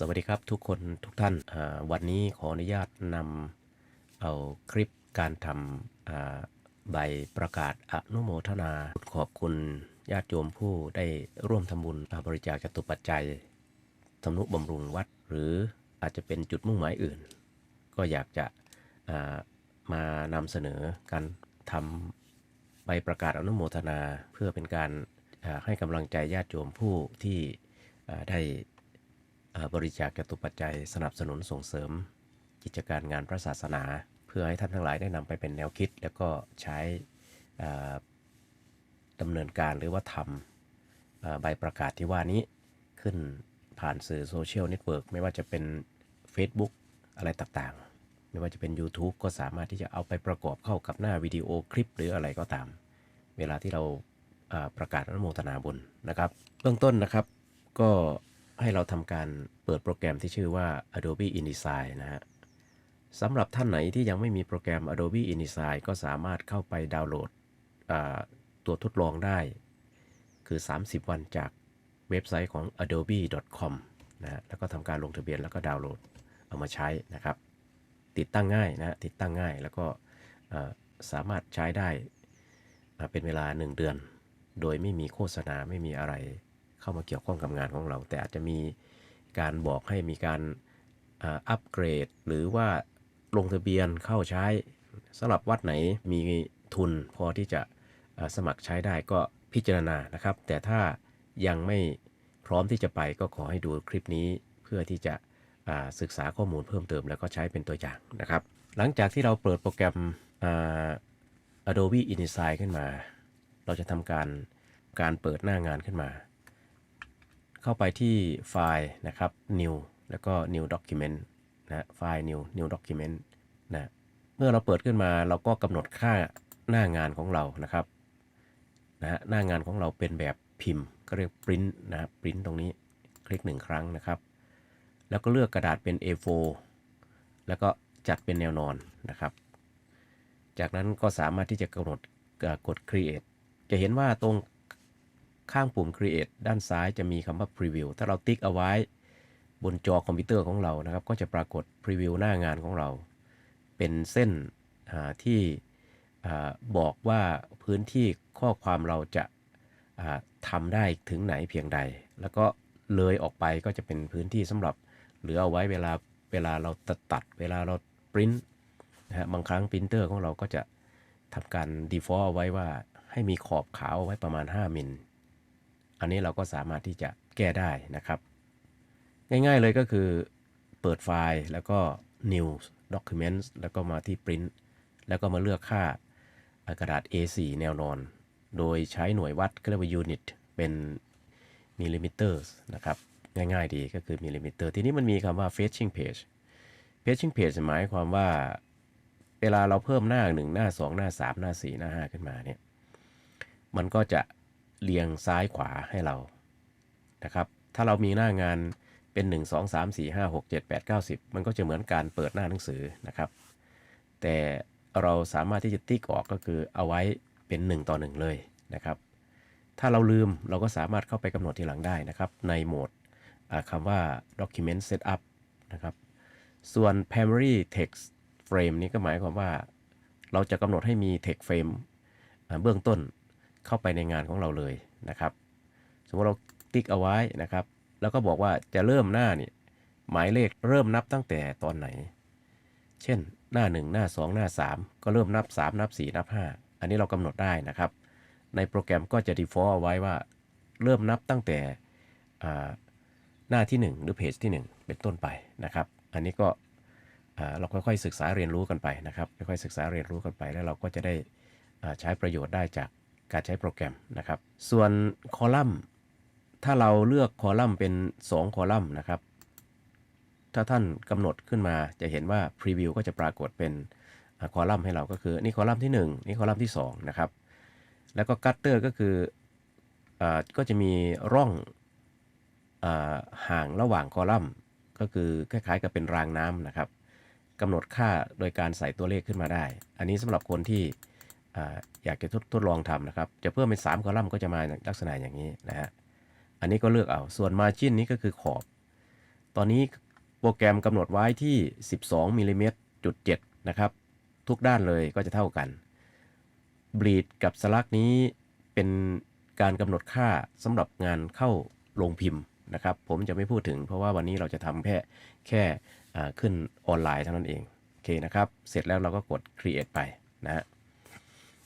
สวัสดีครับทุกคนทุกท่านวันนี้ขออนุญาตนำเอาคลิปการทำใบประกาศอนุโมทนาขอบคุณญาติโยมผู้ได้ร่วมทำบุญบริจาคจตุปัจจัยทำนุบำรุงวัด หรืออาจจะเป็นจุดมุ่งหมายอื่น ก็อยากจะามานำเสนอการทำใบประกาศอนุโมทนาเพื่อเป็นการาให้กำลังใจญาติโยมผู้ที่ได้ บริจาคจตุปัจจัยสนับสนุนส่งเสริม กิจการงานพระศาสนา เพื่อให้ท่านทั้งหลายได้นำไปเป็นแนวคิด แล้วก็ใช้อ่าดำเนินการหรือว่าทำใบประกาศที่ว่านี้ขึ้นผ่านสื่อโซเชียลเน็ตเวิร์กไม่ว่าจะเป็น Facebook อะไรต่างๆ ไม่ว่าจะเป็น YouTube ก็สามารถที่จะเอาไปประกอบเข้ากับหน้าวิดีโอคลิปหรืออะไรก็ตาม เวลาที่เราอ่าประกาศอนุโมทนาบุญนะครับ เบื้องต้นนะครับก็ ให้เราทำการเปิดโปรแกรมที่ชื่อว่า Adobe InDesign นะฮะสำหรับท่านไหนที่ยังไม่มีโปรแกรม Adobe InDesign ก็สามารถเข้าไปดาวน์โหลดตัวทดลองได้ คือ 30 วันจากเว็บไซต์ของ adobe.com นะฮะแล้วก็ทำการลงทะเบียนแล้วก็ดาวน์โหลดเอามาใช้นะครับ ติดตั้งง่ายนะติดตั้งง่ายแล้วก็สามารถใช้ได้เป็นเวลา 1 เดือน โดยไม่มีโฆษณาไม่มีอะไร เข้ามาเกี่ยวข้องกับงานของเรา แต่อาจจะมีการบอกให้มีการอัปเกรด หรือว่าลงทะเบียนเข้าใช้สำหรับวัดไหนมีทุนพอที่จะสมัครใช้ได้ก็พิจารณานะครับ แต่ถ้ายังไม่พร้อมที่จะไปก็ขอให้ดูคลิปนี้เพื่อที่จะศึกษาข้อมูลเพิ่มเติมแล้วก็ใช้เป็นตัวอย่างนะครับ หลังจากที่เราเปิดโปรแกรมอ่า Adobe InDesign ขึ้นมา เราจะทำการการเปิดหน้างานขึ้นมา เข้าไปที่ไฟล์นะครับ new แล้วก็ new document นะไฟล์ new new document นะเมื่อเราเปิดขึ้นมาเราก็กำหนดค่าหน้างานของเรานะครับนะหน้างานของเราเป็นแบบพิมพ์ ก็เรียก print นะ print ตรงนี้คลิกหนึ่งครั้งนะครับ แล้วก็เลือกกระดาษเป็น A4 แล้วก็จัดเป็นแนวนอนนะครับ จากนั้นก็สามารถที่จะกำหนดกด create จะเห็นว่าตรง ข้างปุ่ม create ด้านซ้ายจะมีคำว่า preview ถ้าเราติ๊กเอาไว้บนจอคอมพิวเตอร์ของเรานะครับ ก็จะปรากฏ preview หน้างานของเรา เป็นเส้นที่บอกว่าพื้นที่ข้อความเราจะอ่าทำได้ถึงไหนเพียงใด แล้วก็เลยออกไปก็จะเป็นพื้นที่สำหรับเหลือเอาไว้เวลาเวลาเราตัดตัด เวลาเราปริ้นนะฮะบางครั้งปรินเตอร์ของเราก็จะทำการ default เอาไว้ว่าให้มีขอบขาวเอาไว้ประมาณ 5 มิล อันนี้เราก็สามารถที่จะแก้ได้นะครับ ง่ายๆเลยก็คือเปิดไฟล์แล้วก็ new documents แล้วก็มาที่ print แล้วก็มาเลือกค่ากระดาษ A4 แนวนอน โดยใช้หน่วยวัดก็เรียกว่า unit เป็นมิลลิมิเตอร์นะครับ ง่ายๆดีก็คือมิลลิมิเตอร์ทีนี้มันมีคำว่า fetching page fetching page หมายความว่าเวลาเราเพิ่มหน้า 1 หน้า 2 หน้า 3 หน้า 4 หน้า 5 ขึ้นมาเนี่ย มันก็จะ เรียงซ้ายขวาให้เรานะครับ ถ้าเรามีหน้างานเป็น 1 2 3 4 5 6 7 8 9 10 มันก็จะเหมือนการเปิดหน้าหนังสือนะครับ แต่เราสามารถที่จะติ๊กออกก็คือเอาไว้เป็น 1 ต่อ 1 เลยนะครับ ถ้าเราลืมเราก็สามารถเข้าไปกำหนดทีหลังได้นะครับ ในโหมดคำว่า document setup นะครับ ส่วน primary text frame นี้ก็หมายความว่า เราจะกำหนดให้มี text frame เบื้องต้น เข้าไปในงานของเราเลยนะครับ สมมติเราติ๊กเอาไว้นะครับ แล้วก็บอกว่าจะเริ่มหน้านี่หมายเลขเริ่มนับตั้งแต่ตอนไหน เช่นหน้า 1 หน้า 2 หน้า 3 ก็เริ่มนับ 3 นับ 4 นับ 5 อันนี้เรากำหนดได้นะครับ ในโปรแกรมก็จะ default เอาไว้ว่าเริ่มนับตั้งแต่หน้าที่ 1 หรือเพจที่ 1 เป็นต้นไปนะครับ อันนี้ก็อ่าเราค่อยๆศึกษาเรียนรู้กันไปนะครับ ค่อยๆศึกษาเรียนรู้กันไป แล้วเราก็จะได้ใช้ประโยชน์ได้จาก การใช้โปรแกรมนะครับ ส่วนคอลัมน์ ถ้าเราเลือกคอลัมน์เป็น 2 คอลัมน์นะครับ ถ้าท่านกำหนดขึ้นมาจะเห็นว่าพรีวิวก็จะปรากฏเป็นคอลัมน์ให้เราก็คือ นี่คอลัมน์ที่ 1 นี่คอลัมน์ที่ 2 นะครับ แล้วก็กัตเตอร์ก็คืออก็จะมีร่องอห่างระหว่างคอลัมน์ ก็คือคล้ายๆกับเป็นรางน้ำนะครับกำหนดค่าโดยการใส่ตัวเลขขึ้นมาได้ อันนี้สำหรับคนที่ อยากจะทดทดลองทำนะครับ จะเพิ่มเป็น 3 คอลัมน์ก็จะมาลักษณะอย่างนี้นะฮะ อันนี้ก็เลือกเอา ส่วน Margin นี้ก็คือขอบ ตอนนี้โปรแกรมกำหนดไว้ที่ 12มิลลิเมตรจุด7นะครับ ทุกด้านเลยก็จะเท่ากันบลีดกับสลักนี้เป็นการกำหนดค่าสำหรับงานเข้าโรงพิมพ์นะครับ ผมจะไม่พูดถึงเพราะว่าวันนี้เราจะทำแค่แค่ขึ้นออนไลน์เท่านั้นเอง โอเคนะครับ เสร็จแล้วเราก็กด create ไปนะฮะ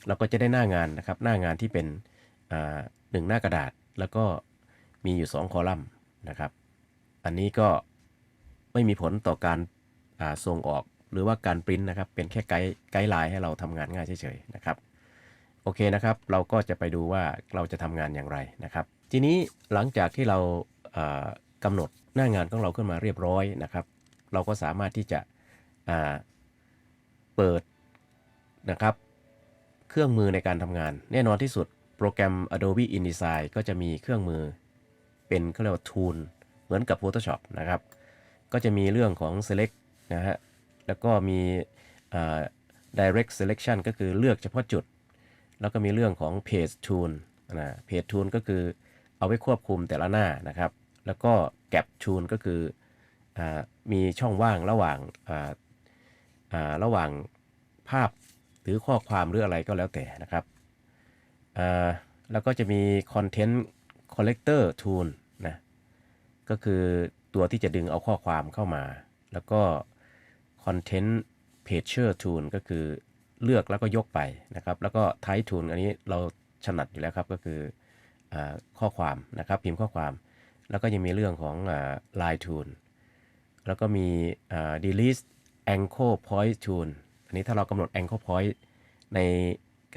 เราก็จะได้หน้างานนะครับ หน้างานที่เป็นหนึ่งหน้ากระดาษ แล้วก็มีอยู่ 2 คอลัมน์นะครับ อันนี้ก็ไม่มีผลต่อการาส่งออกหรือว่าการปริ้นนะครับ เป็นแค่ไกด์ไกด์ไลน์ให้เราทำงานง่ายเฉยๆนะครับ โอเคนะครับ เราก็จะไปดูว่าเราจะทำงานอย่างไรนะครับ ทีนี้หลังจากที่เราอ่ากำหนดหน้างานของเราขึ้นมาเรียบร้อยนะครับ เราก็สามารถที่จะเปิดนะครับ เครื่องมือในการทำงาน แน่นอนที่สุดโปรแกรม Adobe InDesign ก็จะมีเครื่องมือเป็นเขาเรียกว่า tool เหมือนกับ Photoshop นะครับ ก็จะมีเรื่องของ select นะฮะ แล้วก็มี direct selection ก็คือเลือกเฉพาะจุด แล้วก็มีเรื่องของ page tool นะ page tool ก็คือเอาไว้ควบคุมแต่ละหน้านะครับ แล้วก็ gap tool ก็คืออมีช่องว่างระหว่างระหว่างภาพ รือข้อความหรืออะไรก็แล้วแต่นะครับอ่าแล้วก็จะมี content collector tool นะก็คือตัวที่จะดึงเอาข้อความเข้ามา แล้วก็ content pager tool ก็คือเลือกแล้วก็ยกไปนะครับ แล้วก็ type tool อันนี้เราถนัดอยู่แล้วครับ ก็คืออาข้อความนะครับ พิมพ์ข้อความ แล้วก็ยังมีเรื่องของอ่า line tool แล้วก็มีอ่า delete anchor point tool อันนี้ถ้าเรากำหนด anchor point ใน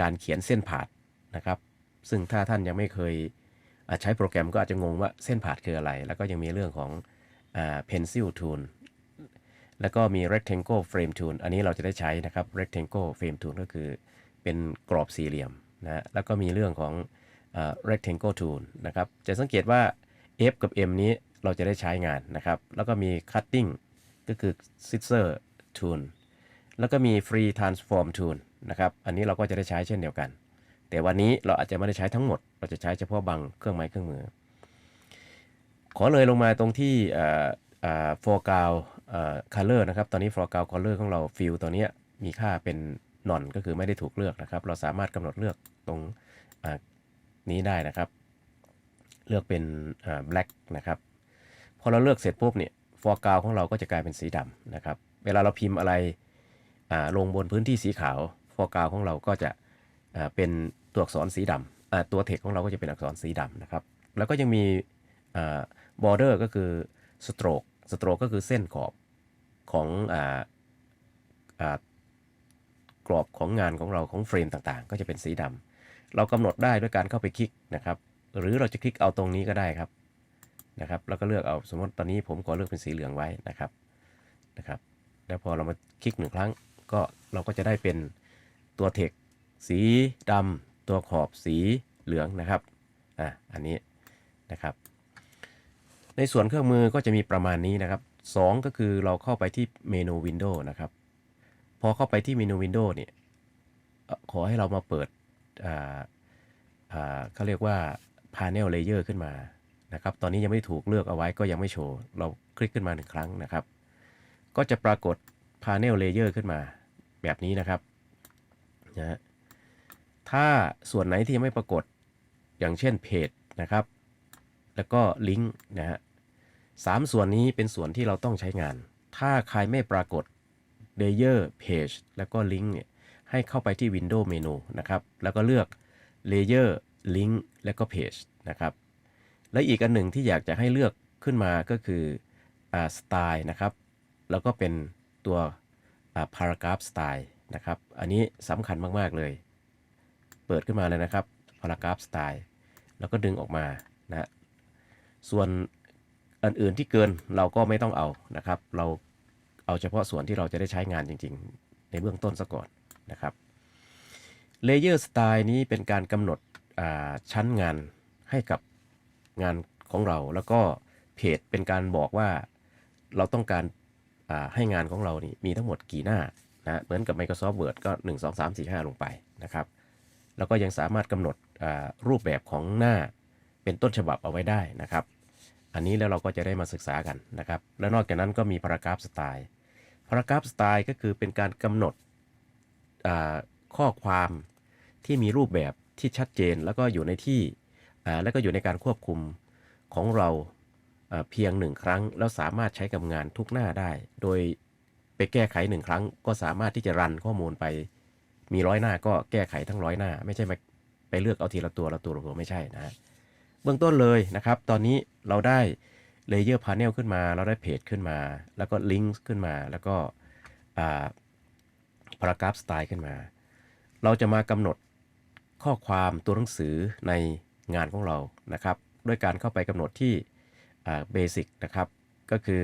การเขียนเส้นผ่านนะครับ ซึ่งถ้าท่านยังไม่เคยใช้โปรแกรมก็อาจจะงงว่าเส้นผ่านคืออะไร แล้วก็ยังมีเรื่องของอ pencil tool แล้วก็มี rectangle frame tool อันนี้เราจะได้ใช้นะครับ rectangle frame tool ก็คือเป็นกรอบสี่เหลี่ยมนะแล้วก็มีเรื่องของอ rectangle tool นะครับ จะสังเกตว่า F กับ M นี้เราจะได้ใช้งานนะครับ แล้วก็มี cutting ก็คือ scissor tool แล้วก็มี free transform tool นะครับ อันนี้เราก็จะได้ใช้เช่นเดียวกัน แต่วันนี้เราอาจจะไม่ได้ใช้ทั้งหมด เราจะใช้เฉพาะบางเครื่องไม้เครื่องมือ ขอเลยลงมาตรงที่ foreground color นะครับ ตอนนี้ foreground color ของเรา fill ตัวนี้มีค่าเป็นนอนก็คือไม่ได้ถูกเลือกนะครับ เราสามารถกำหนดเลือกตรงนี้ได้นะครับ เลือกเป็น black นะครับ พอเราเลือกเสร็จปุ๊บเนี่ย foreground ของเราก็จะกลายเป็นสีดำนะครับ เวลาเราพิมพ์อะไร ลงบนพื้นที่สีขาว foreground ของเราก็จะเป็นตัวอักษรสีดำตัว text ของเราก็จะเป็นอักษรสีดำนะครับ แล้วก็ยังมีอ่า border ก็คือ stroke stroke ก็คือเส้นขอบของกรอบของงานของเราของเฟรมต่างๆ ก็จะเป็นสีดำเรากำหนดได้ด้วยการเข้าไปคลิกนะครับ หรือเราจะคลิกเอาตรงนี้ก็ได้ครับนะครับ แล้วก็เลือกเอาสมมติตอนนี้ผมขอเลือกเป็นสีเหลืองไว้นะครับนะครับ แล้วพอเรามาคลิกหนึ่งครั้ง ก็เราก็จะได้เป็นตัวเทคสีดำตัวขอบสีเหลืองนะครับอะอันนี้นะครับ ในส่วนเครื่องมือก็จะมีประมาณนี้นะครับ 2 ก็คือเราเข้าไปที่เมนู Windows นะครับ พอเข้าไปที่เมนู Windows เนี่ยขอให้เรามาเปิดอ่าอ่าเขาเรียกว่า Panel Layer ขึ้นมานะครับ ตอนนี้ยังไม่ถูกเลือกเอาไว้ก็ยังไม่โชว์ เราคลิกขึ้นมาหนึ่งครั้งนะครับ ก็จะปรากฏ Panel Layer ขึ้นมา แบบนี้นะครับนะฮะถ้าส่วนไหนที่ยังไม่ปรากฏอย่างเช่นเพจนะครับ แล้วก็ลิงก์นะฮะสามส่วนนี้เป็นส่วนที่เราต้องใช้งาน ถ้าใครไม่ปรากฏ Layer Page แล้วก็ลิงก์เนี่ยให้เข้าไปที่ Windows Menu นะครับ แล้วก็เลือก Layer Link แล้วก็ Page นะครับ และอีกอันหนึ่งที่อยากจะให้เลือกขึ้นมาก็คืออ่า Style นะครับ แล้วก็เป็นตัว อ่า Paragraph Style นะครับ อันนี้สำคัญมาก ๆ เลย เปิดขึ้นมาเลยนะครับ Paragraph Style แล้วก็ดึงออกมานะส่วนอื่นๆที่เกินเราก็ไม่ต้องเอานะครับ เราเอาเฉพาะส่วนที่เราจะได้ใช้งานจริง ๆ ในเบื้องต้นซะก่อนนะครับ Layer Style นี้เป็นการกำหนดอ่าชั้นงานให้กับงานของเรา แล้วก็เพจเป็นการบอกว่าเราต้องการ ให้งานของเรานี่มีทั้งหมดกี่หน้านะเหมือนกับ Microsoft Word ก็ 1 2 3 4 5 ลงไปนะครับแล้วก็ยังสามารถกำหนดรูปแบบของหน้าเป็นต้นฉบับเอาไว้ได้นะครับ อันนี้แล้วเราก็จะได้มาศึกษากันนะครับ แล้วนอกจากนั้นก็มีพารากราฟสไตล์พารากราฟสไตล์ก็คือเป็นการกำหนดข้อความที่มีรูปแบบที่ชัดเจน แล้วก็อยู่ในที่แล้วก็อยู่ในการควบคุมของเรา เพียงหนึ่งครั้ง แล้วสามารถใช้กับงานทุกหน้าได้ โดยไปแก้ไขหนึ่งครั้ง ก็สามารถที่จะรันข้อมูลไป มีร้อยหน้าก็แก้ไขทั้งร้อยหน้า ไม่ใช่ไปเลือกเอาทีละตัวละตัวละตัวไม่ใช่นะฮะเบื้องต้นเลยนะครับ ตอนนี้เราได้เลเยอร์พา n เนลขึ้นมา เราได้เพจขึ้นมา แล้วก็ลิงก์ขึ้นมา แล้วก็พารากราฟสไตล์ขึ้นมา เราจะมากำหนดข้อความตัวหนังสือในงานของเรานะครับ ด้วยการเข้าไปกำหนดที่ เบสิกนะครับ ก็คือ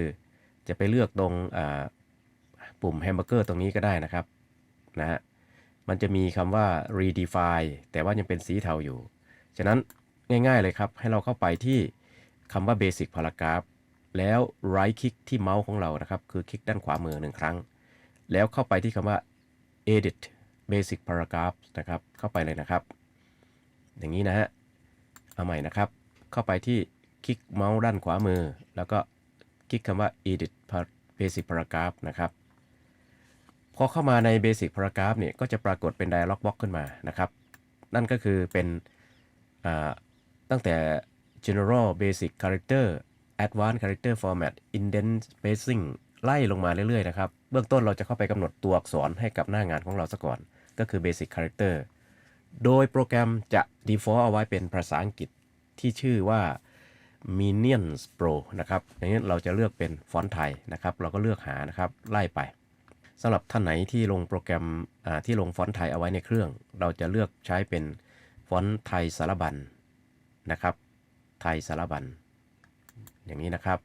จะไปเลือกตรงปุ่มแฮมเบอร์เกอร์ตรงนี้ก็ได้นะครับนะฮะมันจะมีคำว่า redefine แต่ว่ายังเป็นสีเทาอยู่ ฉะนั้นง่ายๆเลยครับ ให้เราเข้าไปที่คำว่า basic paragraph แล้ว right click ที่เมาส์ของเรานะครับ คือคลิกด้านขวามือหนึ่งครั้ง แล้วเข้าไปที่คำว่า edit basic paragraph นะครับ เข้าไปเลยนะครับ อย่างนี้นะฮะ เอาใหม่นะครับ เข้าไปที่ คลิกเมาส์ด้านขวามือ แล้วก็คลิกคำว่า edit basic paragraph นะครับพอเข้ามาใน Basic Paragraph เนี่ยก็จะปรากฏเป็น Dialog Box ขึ้นมานะครับ นั่นก็คือเป็นตั้งแต่ General Basic Character Advanced Character Format Indent Spacing ไล่ลงมาเรื่อยๆนะครับ เบื้องต้นเราจะเข้าไปกำหนดตัวอักษรให้กับหน้างานของเราซะก่อน ก็คือ Basic Character โดยโปรแกรมจะ default เอาไว้เป็นภาษาอังกฤษที่ชื่อว่า Minions Pro นะครับอย่างนี้เราจะเลือกเป็นฟอนต์ไทยนะครับ เราก็เลือกหานะครับไล่ไปสำหรับท่านไหนที่ลงโปรแกรมที่ลงฟอนต์ไทยเอาไว้ในเครื่อง เราจะเลือกใช้เป็นฟอนต์ไทยสารบัญนะครับ ไทยสารบัญอย่างนี้นะครับ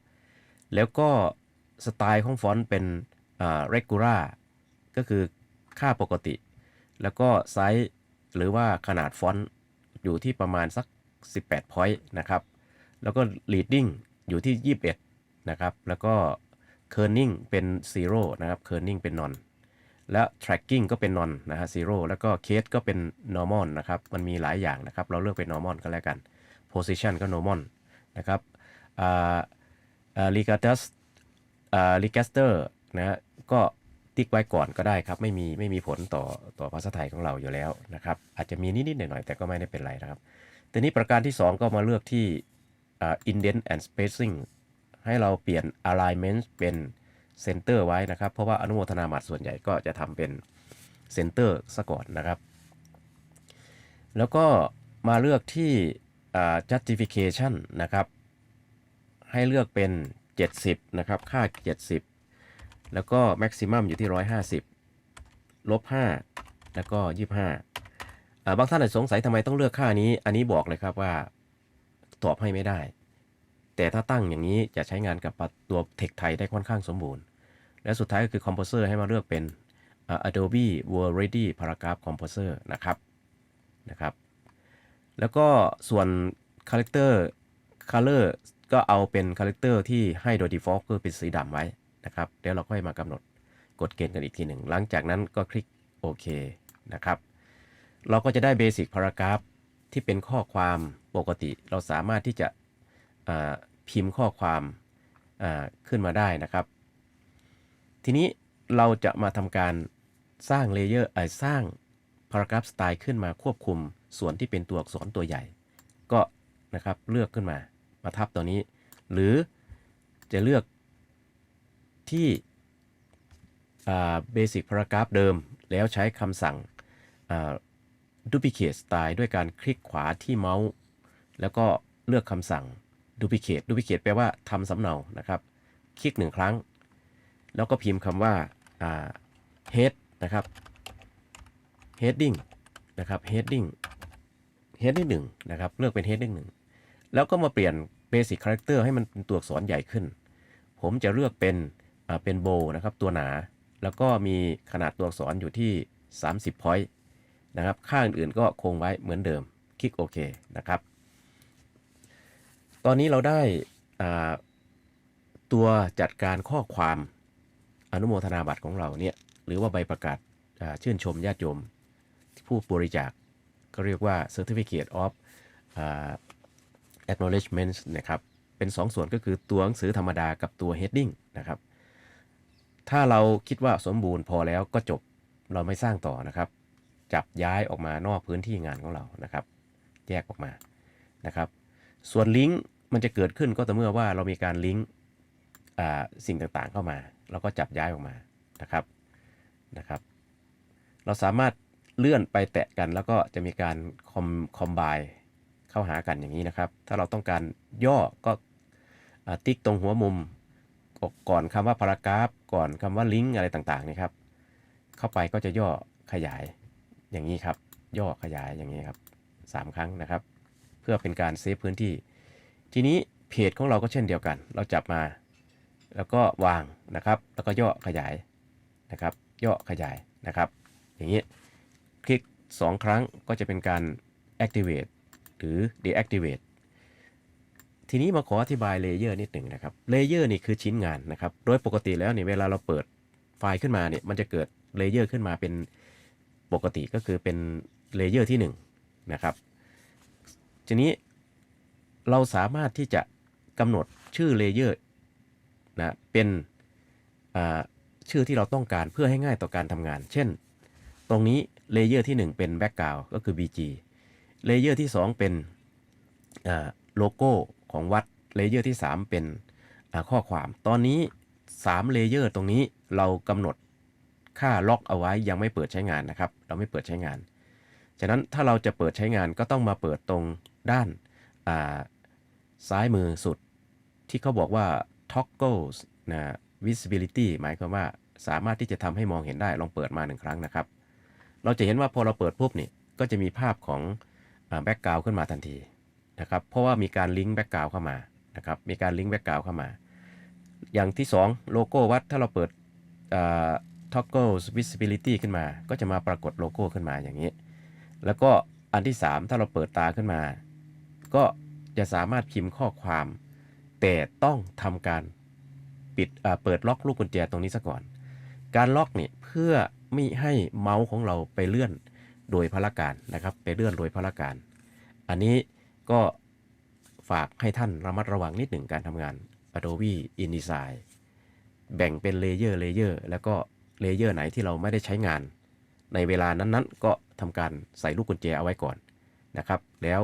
แล้วก็สไตล์ของฟอนต์เป็นอ่า regular ก็คือค่าปกติ แล้วก็ไซส์หรือว่าขนาดฟอนต์อยู่ที่ประมาณสัก 18 point นะครับ แล้วก็ leading อยู่ที่ 21 นะครับ แล้วก็ kerning เป็น zero นะครับ kerning เป็น non และ tracking ก็เป็น non นะฮะ zero แล้วก็ case ก็เป็น normal นะครับ มันมีหลายอย่างนะครับ เราเลือกเป็น normal ก็แล้วกัน position ก็ normal นะครับอ่า regatus อ่า regaster นะฮะก็ติ๊กไว้ก่อนก็ได้ครับ ไม่มีไม่มีผลต่อต่อภาษาไทยของเราอยู่แล้วนะครับ อาจจะมีนิดๆหน่อยๆแต่ก็ไม่ได้เป็นไรนะครับ ทีนี้ประการที่ 2 ก็มาเลือกที่ indent and spacing ให้เราเปลี่ยน alignment เป็น center ไว้นะครับ เพราะว่าอนุโมทนาบัตรส่วนใหญ่ก็จะทำเป็น center ซะก่อนนะครับ แล้วก็มาเลือกที่อ่า justification นะครับ ให้เลือกเป็น 70 นะครับ ค่า 70 แล้วก็ maximum อยู่ที่ 150 ลบ 5 แล้วก็ 25อ่าบางท่านอาจจะสงสัยทำไมต้องเลือกค่านี้ อันนี้บอกเลยครับว่า ตอบให้ไม่ได้ แต่ถ้าตั้งอย่างนี้จะใช้งานกับตัวเทคไทยได้ค่อนข้างสมบูรณ์ และสุดท้ายก็คือ Composer ให้มาเลือกเป็น Adobe Word Ready Paragraph Composer นะครับนะครับ แล้วก็ส่วน Character Color ก็เอาเป็น Character ที่ให้โดย default ก็เป็นสีดำไว้นะครับ เดี๋ยวเราค่อยมากำหนดกฎเกณฑ์กันอีกทีหนึ่ง หลังจากนั้นก็คลิกโอเคนะครับ เราก็จะได้ Basic Paragraph ที่เป็นข้อความปกติเราสามารถที่จะพิมพ์ข้อความขึ้นมาได้นะครับ ทีนี้เราจะมาทำการสร้างเลเยอร์ไอสร้าง Paragraph Style ขึ้นมาควบคุมส่วนที่เป็นตัวอักษรตัวใหญ่ ก็นะครับเลือกขึ้นมามาทับตัวนี้ หรือจะเลือกที่อ่า Basic Paragraph เดิมแล้วใช้คำสั่ง Duplicate Style ด้วยการคลิกขวาที่เมาส์ แล้วก็เลือกคำสั่ง Duplicate Duplicate แปลว่าทำสำเนานะครับ คลิกหนึ่งครั้ง แล้วก็พิมพ์คำว่าา head นะครับ heading นะครับ heading heading หนึ่งนะครับ เลือกเป็น heading หนึ่งแล้วก็มาเปลี่ยน basic character ให้มันเป็นตัวอักษรใหญ่ขึ้น ผมจะเลือกเป็นเป็น bold นะครับ ตัวหนา แล้วก็มีขนาดตัวอักษรอยู่ที่ 30 point นะครับค่าอื่นๆก็คงไว้เหมือนเดิม คลิกโอเคนะครับ ตอนนี้เราได้ตัวจัดการข้อความอนุโมทนาบัตรของเราเนี่ยหรือว่าใบประกาศาชื่นชมญาติโยมผู้บริจาคก็เรียกว่า Certificate of acknowledgement นะครับ เป็น 2 ส่วนก็คือตัวหนังสือธรรมดากับตัว heading นะครับ ถ้าเราคิดว่าสมบูรณ์พอแล้วก็จบเราไม่สร้างต่อนะครับ จับย้ายออกมานอกพื้นที่งานของเรานะครับ แยกออกมานะครับ ส่วนลิงก์มันจะเกิดขึ้นก็ต่อเมื่อว่าเรามีการลิงก์อ่าสิ่งต่างๆเข้ามาเราก็จับย้ายออกมานะครับนะครับ เราสามารถเลื่อนไปแตะกันแล้วก็จะมีการคอมคอมไบเข้าหากันอย่างนี้นะครับ ถ้าเราต้องการย่อก็ติ๊กตรงหัวมุมก่อนคำว่าพารากราฟก่อนคำว่าลิงก์อะไรต่างๆนี่ครับ เข้าไปก็จะย่อขยาย อย่างนี้ครับ ย่อขยายอย่างนี้ครับสามครั้งนะครับ เพื่อเป็นการเซฟพื้นที่ ทีนี้เพจของเราก็เช่นเดียวกัน เราจับมา แล้วก็วางนะครับ แล้วก็ย่อขยายนะครับ ย่อขยายนะครับ อย่างนี้คลิก 2 ครั้งก็จะเป็นการ activate หรือ deactivate ทีนี้มาขออธิบายเลเยอร์นิดหนึ่งนะครับ เลเยอร์นี่คือชิ้นงานนะครับ โดยปกติแล้วเนี่ยเวลาเราเปิดไฟล์ขึ้นมาเนี่ย มันจะเกิดเลเยอร์ขึ้นมาเป็น ปกติก็คือเป็นเลเยอร์ที่1นะครับ ทีนี้เราสามารถที่จะกำหนดชื่อเลเยอร์นะเป็นชื่อที่เราต้องการเพื่อให้ง่ายต่อการทำงาน เช่น ตรงนี้เลเยอร์ที่ 1 เป็นแบ็กกราวก็คือ BG เลเยอร์ที่ 2 เป็นโลโก้ของวัดเลเยอร์ที่ 3 เป็นข้อความ ตอนนี้3เลเยอร์ตรงนี้เรากำหนด ค่าล็อกเอาไว้ยังไม่เปิดใช้งานนะครับ เราไม่เปิดใช้งาน ฉะนั้นถ้าเราจะเปิดใช้งานก็ต้องมาเปิดตรงด้านาซ้ายมือสุด ที่เขาบอกว่า toggles นะ visibility หมายความว่าสามารถที่จะทำให้มองเห็นได้ลองเปิดมาหนึ่งครั้งนะครับ เราจะเห็นว่าพอเราเปิดปุ๊บนี่ก็จะมีภาพของแบ็กกราวขึ้นมาทันทีนะครับ เพราะว่ามีการลิงก์แบ็กกราวเข้ามานะครับ มีการลิงก์แบ็กกราวเข้ามา อย่างที่ 2 โลโก้วัดถ้าเราเปิด toggle visibility ขึ้นมา ก็จะมาปรากฏโลโก้ขึ้นมาอย่างนี้ แล้วก็อันที่ 3 ถ้าเราเปิดตาขึ้นมา ก็จะสามารถพิมพ์ข้อความ แต่ต้องทำการปิดเปิดล็อกลูกกุญแจตรงนี้ซะก่อน การล็อกเนี่ยเพื่อไม่ให้เมาส์ของเราไปเลื่อนโดยพละการนะครับ ไปเลื่อนโดยพละการ อันนี้ก็ฝากให้ท่านระมัดระวังนิดหนึ่งการทำงาน Adobe InDesign แบ่งเป็นเลเยอร์เลเยอร์แล้วก็ เลเยอร์ไหนที่เราไม่ได้ใช้งาน ในเวลานั้นๆ ก็ทำการใส่ลูกกุญแจเอาไว้ก่อนนะครับ แล้ว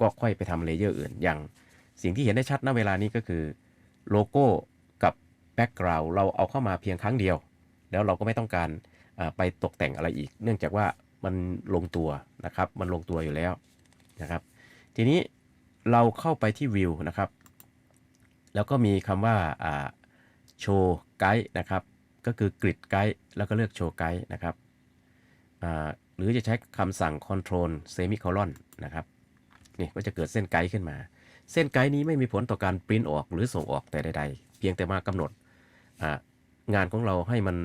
ก็ค่อยไปทำเลเยอร์อื่น อย่างสิ่งที่เห็นได้ชัดณเวลานี้ก็คือโลโก้กับแบ็กกราวด์เราเอาเข้ามาเพียงครั้งเดียว แล้วเราก็ไม่ต้องการไปตกแต่งอะไรอีก เนื่องจากว่ามันลงตัวนะครับ มันลงตัวอยู่แล้วนะครับ ทีนี้เราเข้าไปที่วิวนะครับ แล้วก็มีคำว่าโชว์ไกด์นะครับ ก็คือกริดไกด์แล้วก็เลือกโชว์ไกด์นะครับหรือจะใช้คำสั่ง control semicolon นะครับนี่ก็จะเกิดเส้นไกด์ขึ้นมา เส้นไกด์นี้ไม่มีผลต่อการปริ้นออกหรือส่งออกแต่ใดๆ เพียงแต่มากำหนดงานของเราให้มัน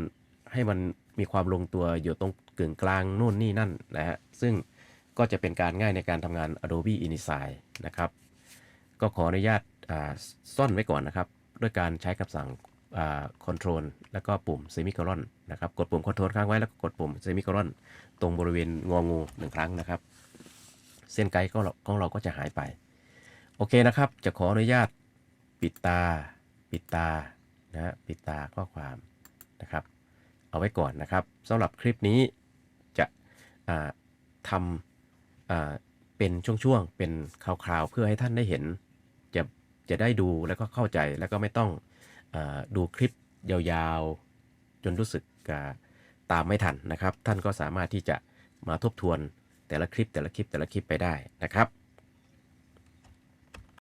ให้มันมีความลงตัวอยู่ตรงกึ่งกลางนู่นนี่นั่นนะฮะซึ่งก็จะเป็นการง่ายในการทำงาน Adobe InDesign นะครับ ก็ขออนุญาตซ่อนไว้ก่อนนะครับ ด้วยการใช้คำสั่ง Control แล้วก็ปุ่ม Semicolon นะครับกดปุ่ม Control ค้างไว้แล้วก็กดปุ่ม Semicolon ตรงบริเวณงองูหนึ่งครั้งนะครับ เส้นไกด์ของเราก็จะหายไป โอเคนะครับ จะขออนุญาตปิดตา ปิดตานะปิดตาข้อความนะครับ เอาไว้ก่อนนะครับสำหรับคลิปนี้จะทำเป็นช่วงๆเป็นคราวๆ เพื่อให้ท่านได้เห็นจะจะได้ดูแล้วก็เข้าใจแล้วก็ไม่ต้อง ดูคลิปยาวๆ จนรู้สึกตามไม่ทันนะครับ ท่านก็สามารถที่จะมาทบทวนแต่ละคลิปแต่ละคลิปแต่ละคลิปไปได้นะครับ